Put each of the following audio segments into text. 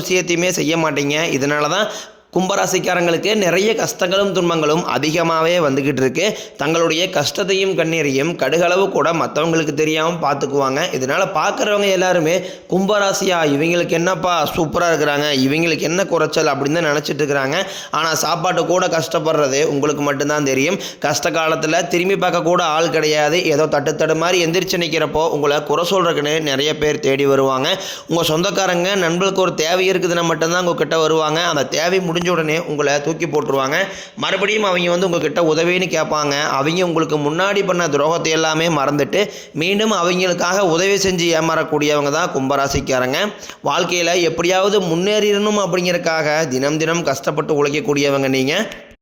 விஷயத்தையுமே செய்ய மாட்டீங்க. இதனால தான் கும்பராசிக்காரங்களுக்கு நிறைய கஷ்டங்களும் துன்பங்களும் அதிகமாகவே வந்துக்கிட்டு இருக்கு. தங்களுடைய கஷ்டத்தையும் கண்ணீரையும் கடுகளவு கூட மற்றவங்களுக்கு தெரியாமல் பார்த்துக்குவாங்க இதனால் பார்க்குறவங்க எல்லாருமே கும்பராசியா இவங்களுக்கு என்னப்பா சூப்பராக இருக்கிறாங்க இவங்களுக்கு என்ன குறைச்சல் அப்படின்னு தான் நினச்சிட்டு இருக்கிறாங்க. ஆனால் சாப்பாட்டு கூட கஷ்டப்படுறது உங்களுக்கு மட்டும்தான் தெரியும். கஷ்ட காலத்தில் திரும்பி பார்க்க கூட ஆள் கிடையாது. ஏதோ தட்டு தடு மாதிரி எந்திரிச்சு நிற்கிறப்போ உங்களை குறை சொல்கிறதுக்குன்னு நிறைய பேர் தேடி வருவாங்க. உங்கள் சொந்தக்காரங்க நண்பர்களுக்கு ஒரு தேவை இருக்குதுன்னா மட்டும்தான் உங்ககிட்ட வருவாங்க. அந்த தேவை முடிஞ்ச உடனே உங்களை தூக்கி போட்டுருவாங்க. மறுபடியும் அவங்க வந்து உங்ககிட்ட உதவின்னு கேட்பாங்க. அவங்க உங்களுக்கு முன்னாடி பண்ண துரோகத்தை எல்லாமே மறந்துட்டு மீண்டும் அவங்களுக்காக உதவி செஞ்சு ஏமாறக்கூடியவங்க தான் கும்பராசிக்காரங்க. வாழ்க்கையில் எப்படியாவது முன்னேறிடணும் அப்படிங்கிறக்காக தினம் தினம் கஷ்டப்பட்டு உழைக்கக்கூடியவங்க நீங்கள்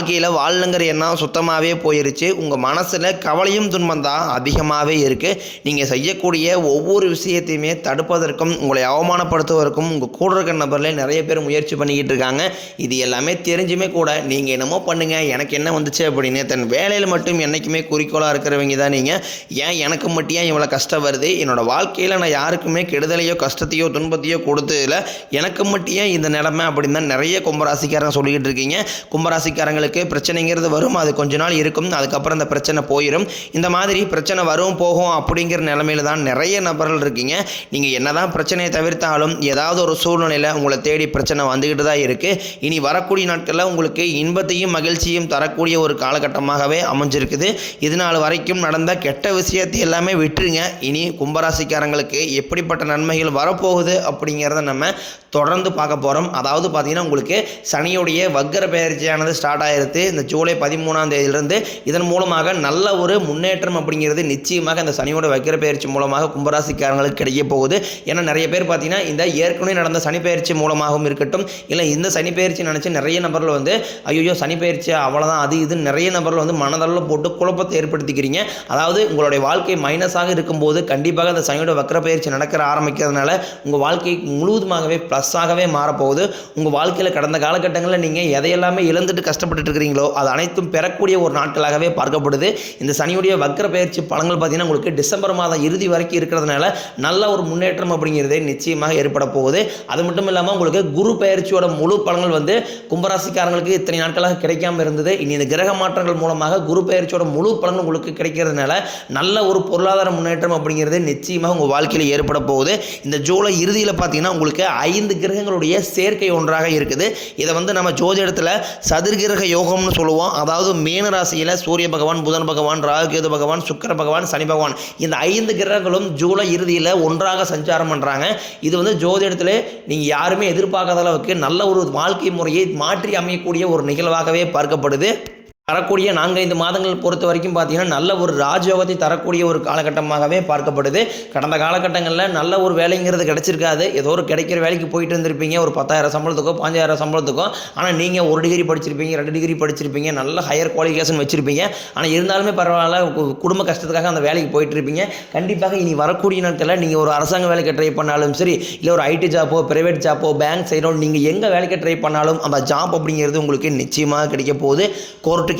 வாழ்க்கையில் வாழணுங்கிற எண்ணம் சுத்தமாகவே போயிருச்சு. உங்கள் மனசில் கவலையும் துன்பம் தான் அதிகமாகவே இருக்குது நீங்கள் செய்யக்கூடிய ஒவ்வொரு விஷயத்தையுமே தடுப்பதற்கும் உங்களை அவமானப்படுத்துவதற்கும் உங்கள் கூட இருக்கிற நபரில் நிறைய பேர் முயற்சி பண்ணிக்கிட்டு இருக்காங்க. இது எல்லாமே தெரிஞ்சுமே கூட நீங்கள் என்னமோ பண்ணுங்கள் எனக்கு என்ன வந்துச்சு அப்படின்னு தன் வேலையில் மட்டும் என்றைக்குமே குறிக்கோளாக இருக்கிறவங்க தான் நீங்கள் ஏன் எனக்கு மட்டும் ஏன் இவ்வளோ கஷ்டம் வருது? என்னோடய வாழ்க்கையில் நான் யாருக்குமே கெடுதலையோ கஷ்டத்தையோ துன்பத்தையோ கொடுத்ததில்ல. எனக்கு மட்டும் ஏன் இந்த நிலமை அப்படின்னு தான் நிறைய கும்பராசிக்காரங்க சொல்லிக்கிட்டு இருக்கீங்க. கும்பராசிக்காரங்களுக்கு பிரச்சனைங்கிறது வரும் அது கொஞ்ச நாள் இருக்கும் அதுக்கப்புறம் அந்த பிரச்சனை போயிடும் இந்த மாதிரி பிரச்சனை வரும் போகும் அப்படிங்கிற நிலமையில தான் நிறைய நபர்கள் இருக்கீங்க. நீங்கள் என்னதான் பிரச்சனையை தவிர்த்தாலும் ஏதாவது ஒரு சூழ்நிலையில் உங்களை தேடி பிரச்சனை வந்துக்கிட்டு தான் இருக்குது இனி வரக்கூடிய நாட்களில் உங்களுக்கு இன்பத்தையும் மகிழ்ச்சியும் தரக்கூடிய ஒரு காலகட்டமாகவே அமைஞ்சிருக்குது. இது நாள் வரைக்கும் நடந்த கெட்ட விஷயத்தை எல்லாமே விட்டுருங்க. இனி கும்பராசிக்காரங்களுக்கு எப்படிப்பட்ட நன்மைகள் வரப்போகுது அப்படிங்கிறத நம்ம தொடர்ந்து பார்க்க போகிறோம் அதாவது பார்த்தீங்கன்னா உங்களுக்கு சனியுடைய வக்கர பயிற்சியானது ஸ்டார்ட் ஆகிருது இந்த ஜூலை பதிமூணாம் தேதியிலிருந்து இதன் மூலமாக நல்ல ஒரு முன்னேற்றம் அப்படிங்கிறது நிச்சயமாக இந்த சனியோட வக்கர பயிற்சி மூலமாக கும்பராசிக்காரங்களுக்கு கிடைக்க போகுது. ஏன்னா நிறைய பேர் பார்த்தீங்கன்னா இந்த ஏற்கனவே நடந்த சனி பயிற்சி மூலமாகவும் இருக்கட்டும் இல்லை இந்த சனி பயிற்சி நினச்சி நிறைய நபர்கள் வந்து ஐயோ சனி பயிற்சி அவ்வளோதான் அது இது நிறைய நபர்கள் வந்து மனதளவில் போட்டு குழப்பத்தை ஏற்படுத்திக்கிறீங்க. அதாவது உங்களுடைய வாழ்க்கை மைனஸாக இருக்கும்போது கண்டிப்பாக அந்த சனியோட வக்கர பயிற்சி நடக்கிற ஆரம்பிக்கிறதுனால உங்கள் வாழ்க்கை முழுவதுமாகவே ப்ளஸ்ஸாகவே மாறப்போகுது. உங்கள் வாழ்க்கையில் கடந்த காலகட்டங்களில் நீங்கள் எதையெல்லாமே இழந்துட்டு கஷ்டப்பட்டு இருக்கிறீங்களோ அது அனைத்தும் பெறக்கூடிய ஒரு நாட்களாகவே பார்க்கப்படுது. இந்த சனியுடைய வக்கர பயிற்சி பலன்கள் பார்த்தீங்கன்னா உங்களுக்கு டிசம்பர் மாதம் இறுதி வரைக்கும் இருக்கிறதுனால நல்ல ஒரு முன்னேற்றம் அப்படிங்கிறது நிச்சயமாக ஏற்பட போகுது. அது மட்டும் இல்லாமல் உங்களுக்கு குரு பயிற்சியோட முழு பலன்கள் வந்து கும்பராசிக்காரங்களுக்கு இத்தனை நாட்களாக கிடைக்காம இருந்தது. இனி இந்த கிரக மாற்றங்கள் மூலமாக குரு பயிற்சியோட முழு பலன்கள் உங்களுக்கு கிடைக்கிறதுனால நல்ல ஒரு பொருளாதார முன்னேற்றம் அப்படிங்கிறது நிச்சயமாக உங்கள் வாழ்க்கையில் ஏற்பட போகுது. இந்த ஜூலை இறுதியில் பார்த்தீங்கன்னா உங்களுக்கு ஐந்து கிரகங்களுடைய சேர்க்கை ஒன்றாக இருக்குது. இதை வந்து நம்ம ஜோதிடத்தில் சதுர்கிரக யோகம்னு சொல்லுவோம். அதாவது மீன ராசியில் சூரிய பகவான் புதன் பகவான் ராகுகேது பகவான் சுக்கர பகவான் சனி பகவான். இந்த ஐந்து கிரகங்களும் ஜூலை இறுதியில் ஒன்றாக சஞ்சாரம் பண்ணுறாங்க இது வந்து ஜோதிடத்தில் நீங்கள் யாருமே எதிர்பார்க்காத அளவுக்கு நல்ல ஒரு வாழ்க்கை முறையை மாற்றி அமையக்கூடிய ஒரு நிகழ்வாகவே பார்க்கப்படுது. வரக்கூடிய நான்கைந்து மாதங்கள் பொறுத்த வரைக்கும் பார்த்தீங்கன்னா நல்ல ஒரு ராஜயோகத்தை தரக்கூடிய ஒரு காலகட்டமாகவே பார்க்கப்படுது. கடந்த காலகட்டங்களில் நல்ல ஒரு வேலைங்கிறது கிடைச்சிருக்காது. ஏதோ ஒரு கிடைக்கிற வேலைக்கு போயிட்டு இருந்திருப்பீங்க. ஒரு பத்தாயிரம் சம்பளத்துக்கோ பாஞ்சாயிரம் சம்பளத்துக்கோ. ஆனால் நீங்கள் ஒரு டிகிரி படிச்சிருப்பீங்க ரெண்டு டிகிரி படிச்சிருப்பீங்க நல்ல ஹையர் குவாலிஃபிகேஷன் வச்சுருப்பீங்க. ஆனால் இருந்தாலுமே பரவாயில்ல கு- குடும்ப கஷ்டத்துக்காக அந்த வேலைக்கு போயிட்டு இருப்பீங்க. கண்டிப்பாக இனி வரக்கூடிய நாட்களில் நீங்கள் ஒரு அரசாங்க வேலைக்கு ட்ரை பண்ணாலும் சரி இல்லை ஒரு ஐடி ஜாப்போ பிரைவேட் ஜாப்போ பேங்க் சைடோ நீங்கள் எங்கே வேலைக்கு ட்ரை பண்ணாலும் அந்த ஜாப் அப்படிங்கிறது உங்களுக்கு நிச்சயமாக கிடைக்க போகுது. கோர்ட்டுக்கு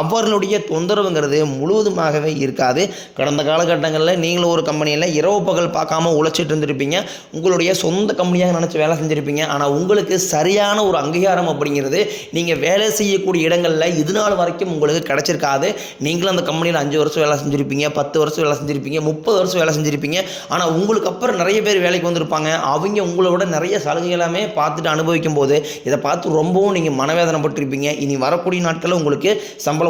அவர்களுடைய தொந்தரவுங்கிறது முழுவதுமாகவே இருக்காது. கடந்த காலகட்டங்களில் நீங்களும் ஒரு கம்பெனியில் இரவு பகல் பார்க்காம உழைச்சிட்டு இருந்திருப்பீங்க. உங்களுடைய சொந்த கம்பெனியாக நினச்சி வேலை செஞ்சுருப்பீங்க. ஆனால் உங்களுக்கு சரியான ஒரு அங்கீகாரம் அப்படிங்கிறது நீங்கள் வேலை செய்யக்கூடிய இடங்களில் இது நாள் வரைக்கும் உங்களுக்கு கிடச்சிருக்காது. நீங்களும் அந்த கம்பெனியில் அஞ்சு வருஷம் வேலை செஞ்சுருப்பீங்க பத்து வருஷம் வேலை செஞ்சுருப்பீங்க முப்பது வருஷம் வேலை செஞ்சுருப்பீங்க. ஆனால் உங்களுக்கு அப்புறம் நிறைய பேர் வேலைக்கு வந்திருப்பாங்க. அவங்க உங்களோட நிறைய சலுகை எல்லாமே பார்த்துட்டு அனுபவிக்கும் போது இதை பார்த்து ரொம்பவும் நீங்கள் மனவேதனைப்பட்டிருப்பீங்க. இனி வரக்கூடிய நாட்களில் உங்களுக்கு சம்பளம்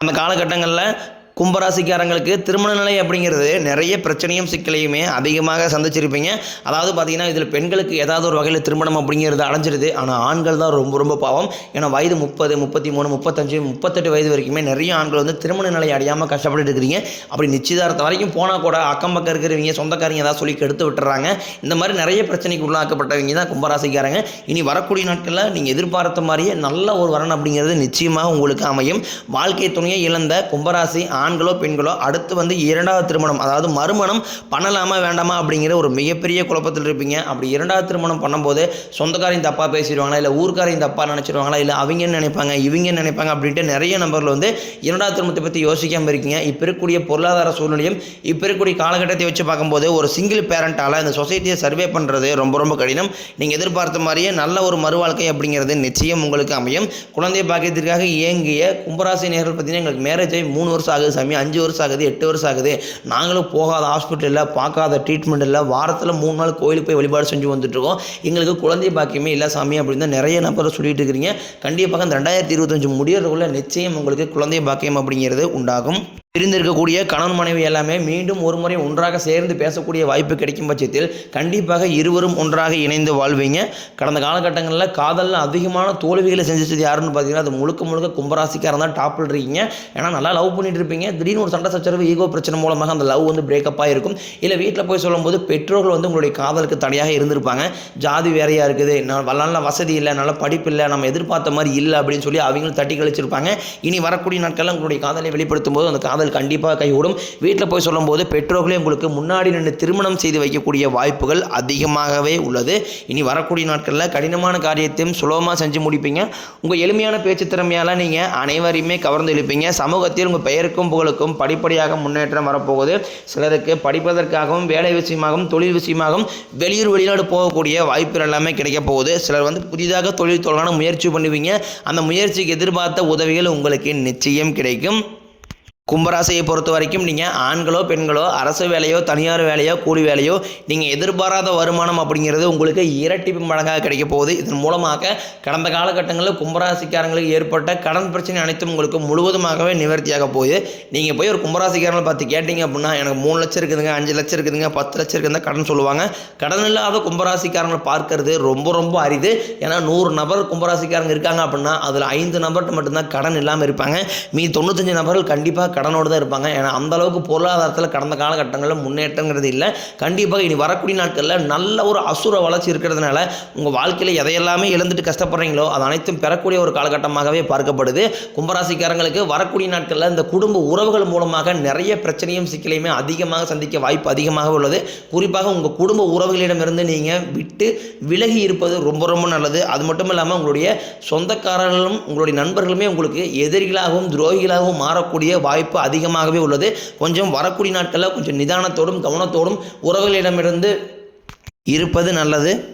அந்த காலகட்டங்களில் கும்பராசிக்காரங்களுக்கு திருமண நிலை அப்படிங்கிறது நிறைய பிரச்சனையும் சிக்கலையுமே அதிகமாக சந்திச்சிருப்பீங்க. அதாவது பார்த்தீங்கன்னா இதில் பெண்களுக்கு ஏதாவது ஒரு வகையில் திருமணம் அப்படிங்கிறது அடைஞ்சிருது. ஆனால் ஆண்கள் தான் ரொம்ப ரொம்ப பாவம். ஏன்னா வயது முப்பது முப்பத்தி மூணு முப்பத்தஞ்சு முப்பத்தெட்டு வயது வரைக்குமே நிறைய ஆண்கள் வந்து திருமண நிலை அடையாமல் கஷ்டப்பட்டு இருக்கிறீங்க. அப்படி நிச்சயதார்த்தம் வரைக்கும் போனால் கூட அக்கம் பக்கம் இருக்கிறவங்க சொந்தக்காரங்க ஏதாவது சொல்லி கெடுத்து விட்டுறாங்க. இந்த மாதிரி நிறைய பிரச்சனைக்கு உள்ளாக்கப்பட்டவங்க தான் கும்பராசிக்காரங்க. இனி வரக்கூடிய நாட்களில் நீங்கள் எதிர்பார்த்த மாதிரியே நல்ல ஒரு வரன் அப்படிங்கிறது நிச்சயமாக உங்களுக்கு அமையும். வாழ்க்கை துணையை இழந்த கும்பராசி ஆண்களோ பெண்களோ அடுத்து வந்து இரண்டாவது திருமணம் அதாவது மறுமணம் பண்ணலாமா வேண்டாமா அப்படிங்கிற ஒரு மிகப்பெரிய குழப்பத்தில் இருப்பீங்க. அப்படி இரண்டாவது திருமணம் பண்ணும்போது சொந்தக்காரையும் தப்பாக பேசிடுவாங்களா இல்லை ஊர்க்காரையும் தப்பாக நினச்சிடுவாங்களா இல்லை அவங்க நினைப்பாங்க இவங்க நினைப்பாங்க அப்படின்ட்டு நிறைய நம்பர்கள் வந்து இரண்டாவது திருமணத்தை பற்றி யோசிக்காமல் இருக்கீங்க. இப்போ இருக்கக்கூடிய பொருளாதார சூழ்நிலையும் இப்போ இருக்கக்கூடிய காலகட்டத்தை வச்சு பார்க்கும்போது ஒரு சிங்கிள் பேரண்ட்டால் இந்த சொசைட்டியை சர்வே பண்ணுறது ரொம்ப ரொம்ப கடினம். நீங்கள் எதிர்பார்த்த மாதிரியே நல்ல ஒரு மறுவாழ்க்கை அப்படிங்கிறது நிச்சயம் உங்களுக்கு அமையும். குழந்தை பாக்கியத்திற்காக இயங்கிய கும்பராசி நேர்கள் பார்த்தீங்கன்னா எங்களுக்கு மேரேஜ் ஆகி மூணு வருஷம் ஆகுது சாமி அஞ்சு வருஷம் ஆகுது எட்டு வருஷம் ஆகுது. நாங்களும் போகாத ஹாஸ்பிட்டலில் பார்க்காத ட்ரீட்மெண்ட் இல்லை. வாரத்தில் மூணு நாள் கோயிலுக்கு போய் வழிபாடு செஞ்சு வந்துட்டுருக்கோம். எங்களுக்கு குழந்தை பாக்கியமே இல்லை சாமி அப்படின்னு தான் நிறைய நபர் சொல்லிட்டு இருக்கிறீங்க. கண்டிப்பாக இந்த ரெண்டாயிரத்தி இருபத்தஞ்சு முடியறதுக்குள்ள நிச்சயம் உங்களுக்கு குழந்தை பாக்கியம் அப்படிங்கிறது உண்டாகும். பிரிந்திருக்கக்கூடிய கணவன் மனைவி எல்லாமே மீண்டும் ஒரு முறை ஒன்றாக சேர்ந்து பேசக்கூடிய வாய்ப்பு கிடைக்கும் பட்சத்தில் கண்டிப்பாக இருவரும் ஒன்றாக இணைந்து வாழ்வீங்க. கடந்த காலகட்டங்களில் காதலில் அதிகமான தோல்விகளை செஞ்சுச்சது யாருன்னு பார்த்தீங்கன்னா அது முழுக்க முழுக்க கும்பராசிக்காரன் தான் டாப்பில் இருக்கீங்க. ஏன்னா நல்லா லவ் பண்ணிட்டு இருப்பீங்க. திடீர்னு ஒரு சண்டை சச்சரவு ஈகோ பிரச்சனை மூலமாக அந்த லவ் வந்து பிரேக்கப் ஆகிருக்கும் இல்லை வீட்டில் போய் சொல்லும்போது பெற்றோர்கள் வந்து உங்களுடைய காதலுக்கு தடையாக இருந்திருப்பாங்க. ஜாதி வேறையாக இருக்குது. நான் நல்ல வசதி இல்லை நல்ல படிப்பு இல்லை நம்ம எதிர்பார்த்த மாதிரி இல்லை அப்படின்னு சொல்லி அவங்களும் தட்டி கழிச்சிருப்பாங்க. இனி வரக்கூடிய நாட்களில் உங்களுடைய காதலை வெளிப்படுத்தும் போது அந்த காதல் கண்டிப்பாக கைகூடும். வீட்டில் போய் சொல்லும்போது பெற்றோர்களே உங்களுக்கு முன்னாடி நின்று திருமணம் செய்து வைக்கக்கூடிய வாய்ப்புகள் அதிகமாகவே உள்ளது. இனி வரக்கூடிய நாட்களில் கடினமான காரியத்தையும் சுலபமாக செஞ்சு முடிப்பீங்க. உங்கள் எளிமையான பேச்சு திறமையால் நீங்கள் அனைவரையுமே கவர்ந்து இழுப்பீங்க. சமூகத்தில் உங்கள் பெயருக்கும் புகழுக்கும் படிப்படியாக முன்னேற்றம் வரப்போகுது. சிலருக்கு படிப்பதற்காகவும் வேலை விஷயமாகவும் தொழில் விஷயமாகவும் வெளியூர் வெளிநாடு போகக்கூடிய வாய்ப்புகள் எல்லாமே கிடைக்க போகுது. சிலர் வந்து புதிதாக தொழில் தொடங்கான முயற்சி பண்ணுவீங்க. அந்த முயற்சிக்கு எதிர்பார்த்த உதவிகள் உங்களுக்கு நிச்சயம் கிடைக்கும். கும்பராசியை பொறுத்த வரைக்கும் நீங்கள் ஆண்களோ பெண்களோ அரசு வேலையோ தனியார் வேலையோ கூலி வேலையோ நீங்கள் எதிர்பாராத வருமானம் அப்படிங்கிறது உங்களுக்கு இரட்டிப்பு மடங்காக கிடைக்க போகுது. இதன் மூலமாக கடந்த காலகட்டங்களில் கும்பராசிக்காரங்களுக்கு ஏற்பட்ட கடன் பிரச்சனை அனைத்தும் உங்களுக்கு முழுவதுமாகவே நிவர்த்தியாக போகுது. நீங்கள் போய் ஒரு கும்பராசிக்காரங்களை பார்த்து கேட்டிங்க அப்படின்னா எனக்கு மூணு லட்சம் இருக்குதுங்க அஞ்சு லட்சம் இருக்குதுங்க பத்து லட்சம் இருக்குதுங்க கடன் சொல்லுவாங்க. கடன் இல்லாத கும்பராசிக்காரங்களை பார்க்கறது ரொம்ப ரொம்ப அரிது. ஏன்னா நூறு நபர் கும்பராசிக்காரங்க இருக்காங்க அப்படின்னா அதில் ஐந்து நபர்கிட்ட மட்டும்தான் கடன் இல்லாமல் இருப்பாங்க. மீ தொண்ணூத்தஞ்சு நபர்கள் கண்டிப்பாக கடனோடு தான் இருப்பாங்க. ஏன்னா அந்த அளவுக்கு பொருளாதாரத்தில் கடந்த காலகட்டங்களில் முன்னேற்றங்கிறது இல்லை. கண்டிப்பாக இனி வரக்கூடிய நாட்களில் நல்ல ஒரு அசுர வளர்ச்சி இருக்கிறதுனால உங்கள் வாழ்க்கையில் எதையெல்லாமே இழந்துட்டு கஷ்டப்படுறீங்களோ அது அனைத்தும் பெறக்கூடிய ஒரு காலகட்டமாகவே பார்க்கப்படுது. கும்பராசிக்காரங்களுக்கு வரக்கூடிய நாட்களில் இந்த குடும்ப உறவுகள் மூலமாக நிறைய பிரச்சனையும் சிக்கலையுமே அதிகமாக சந்திக்க வாய்ப்பு அதிகமாக உள்ளது. குறிப்பாக உங்கள் குடும்ப உறவுகளிடமிருந்து நீங்கள் விட்டு விலகி இருப்பது ரொம்ப ரொம்ப நல்லது. அது மட்டும் இல்லாமல் உங்களுடைய சொந்தக்காரர்களும் உங்களுடைய நண்பர்களுமே உங்களுக்கு எதிரிகளாகவும் துரோகிகளாகவும் மாறக்கூடிய வாய்ப்பு வாய்ப்பு அதிகமாகவே உள்ளது. கொஞ்சம் வரக்கூடிய நாட்களில் கொஞ்சம் நிதானத்தோடும் கவனத்தோடும் உறவுகளிடமிருந்து இருப்பது நல்லது.